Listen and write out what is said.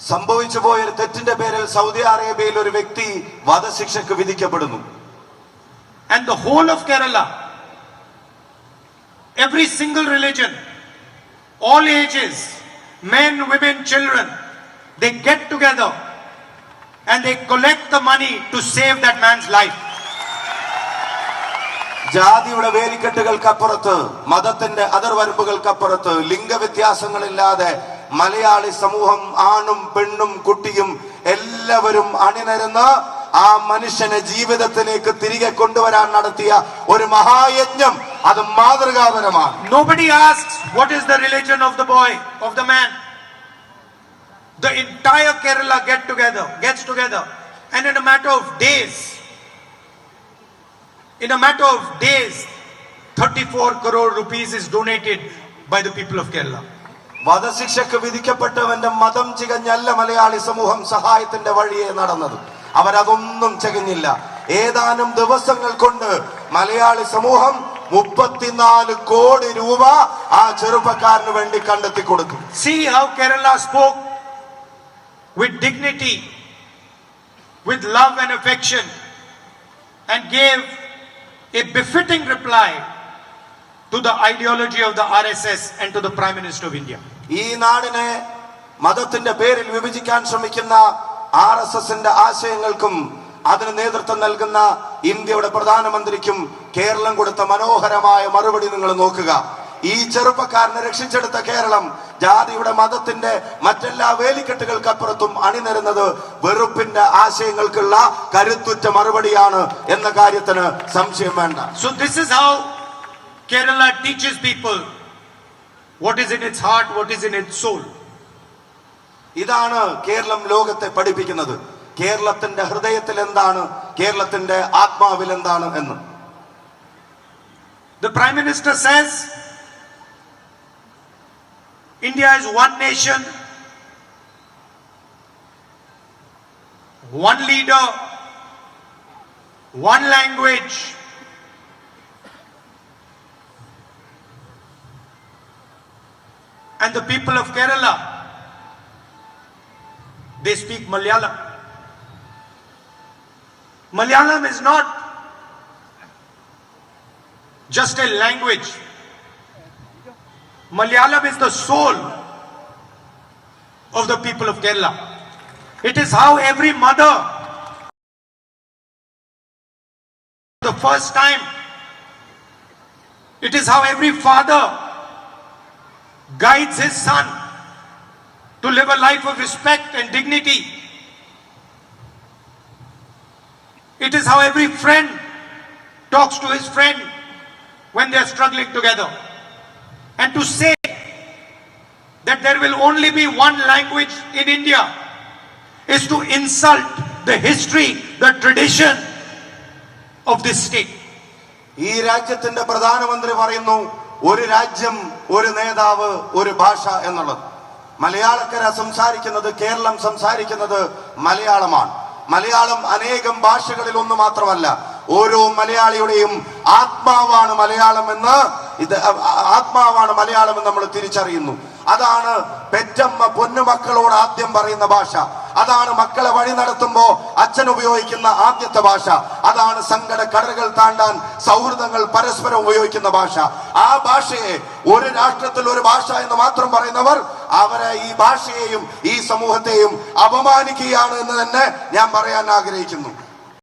സംഭവിച്ചു പോയ ഒരു തെറ്റിന്റെ പേരിൽ സൗദി അറേബ്യയിൽ ഒരു വ്യക്തി വധശിക്ഷക്ക് വിധിക്കപ്പെടുന്നു. And the whole of Kerala every single religion all ages men women children they get together and they collect the money to save that man's life ജാതിയുടെ വേലിക്കെട്ടുകൾക്കപ്പുറത്ത് മതത്തിന്റെ അതിർവരമ്പുകൾക്കപ്പുറത്ത് ലിംഗവ്യത്യാസങ്ങളില്ലാതെ മലയാളി സമൂഹം ആണും പെണ്ണും കുട്ടിയും എല്ലാവരും അണിനിരന്ന് ആ മനുഷ്യനെ ജീവിതത്തിലേക്ക് തിരികെ കൊണ്ടുവരാൻ നടത്തിയ ഒരു മഹായജ്ഞം അത് മാതൃകാപരമാണ് Nobody asks what is the religion of the boy, of the man. The entire Kerala get together, gets together, and in a matter of days, in a matter of days, 34 crore rupees is donated by the people of Kerala. വധശിക്ഷക്ക് വിധിക്കപ്പെട്ടവന്റെ മതം ചികഞ്ഞല്ല മലയാളി സമൂഹം സഹായത്തിന്റെ വഴിയെ നടന്നത്. അവരതൊന്നും ചികഞ്ഞില്ല. ഏതാനും ദിവസങ്ങൾ കൊണ്ട് മലയാളി സമൂഹം മുപ്പത്തിനാല് കോടി രൂപ ആ ചെറുപ്പക്കാരന് വേണ്ടി കണ്ടെത്തി കൊടുത്തു see how Kerala spoke with dignity with love and affection, and gave a befitting reply to the ideology of the RSS and to the Prime Minister of India. ഈ നാടിനെ മതത്തിന്റെ പേരിൽ വിഭജിക്കാൻ ശ്രമിക്കുന്ന ആർ എസ് എസിന്റെ ആശയങ്ങൾക്കും അതിന് നേതൃത്വം നൽകുന്ന ഇന്ത്യയുടെ പ്രധാനമന്ത്രിക്കും കേരളം കൊടുത്ത മനോഹരമായ മറുപടി നിങ്ങൾ നോക്കുക ഈ ചെറുപ്പക്കാരനെ രക്ഷിച്ചെടുത്ത കേരളം ജാതിയുടെ മതത്തിന്റെ മറ്റെല്ലാ വേലിക്കെട്ടുകൾക്കപ്പുറത്തും അണിനിരുന്നത് വെറുപ്പിന്റെ ആശയങ്ങൾക്കുള്ള കരുത്തുറ്റ മറുപടിയാണ് എന്ന കാര്യത്തിന് സംശയം വേണ്ട so this is how Kerala teaches people what is in its heart, what is in its soul. ഇതാണ് കേരളം ലോകത്തെ പഠിപ്പിക്കുന്നത് കേരളത്തിന്റെ ഹൃദയത്തിൽ എന്താണ് കേരളത്തിന്റെ ആത്മാവിൽ എന്താണ് എന്ന് The Prime Minister says India is one nation, one leader, one language. And the people of Kerala, they speak Malayalam. Malayalam is not just a language. Malayalam is the soul of the people of Kerala. It is how every mother, the first time, it is how every father guides his son to live a life of respect and dignity. It is how every friend talks to his friend when they are struggling together. And to say that there will only be one language in India is to insult the history, the tradition of this state. ഈ രാജ്യത്തിന്റെ പ്രധാനമന്ത്രി പറയുന്നു ഒരു രാജ്യം ഒരു നേതാവ് ഒരു ഭാഷ എന്നുള്ളത്. മലയാളക്കര സംസാരിക്കുന്നത് കേരളം സംസാരിക്കുന്നത് മലയാളമാണ്. മലയാളം അനേകം ഭാഷകളിൽ ഒന്ന് മാത്രമല്ല ഓരോ മലയാളിയുടെയും ആത്മാവാണ് മലയാളം എന്ന് ഇത് ആത്മാവാണ് മലയാളം എന്ന് നമ്മൾ തിരിച്ചറിയുന്നു. അതാണ് പെറ്റമ്മ പൊന്നുമക്കളോട് ആദ്യം പറയുന്ന ഭാഷ. അതാണ് മക്കളെ വഴി നടത്തുമ്പോ അച്ഛൻ ഉപയോഗിക്കുന്ന ആദ്യത്തെ ഭാഷ. അതാണ് സങ്കട കടലുകൾ താണ്ടാൻ സൗഹൃദങ്ങൾ പരസ്പരം ഉപയോഗിക്കുന്ന ഭാഷ. ആ ഭാഷയെ ഒരു രാഷ്ട്രത്തിൽ ഒരു ഭാഷ എന്ന് മാത്രം പറയുന്നവർ അവരെ ഈ ഭാഷയെയും ഈ സമൂഹത്തെയും അപമാനിക്കുകയാണ് എന്ന് തന്നെ ഞാൻ പറയാൻ ആഗ്രഹിക്കുന്നു.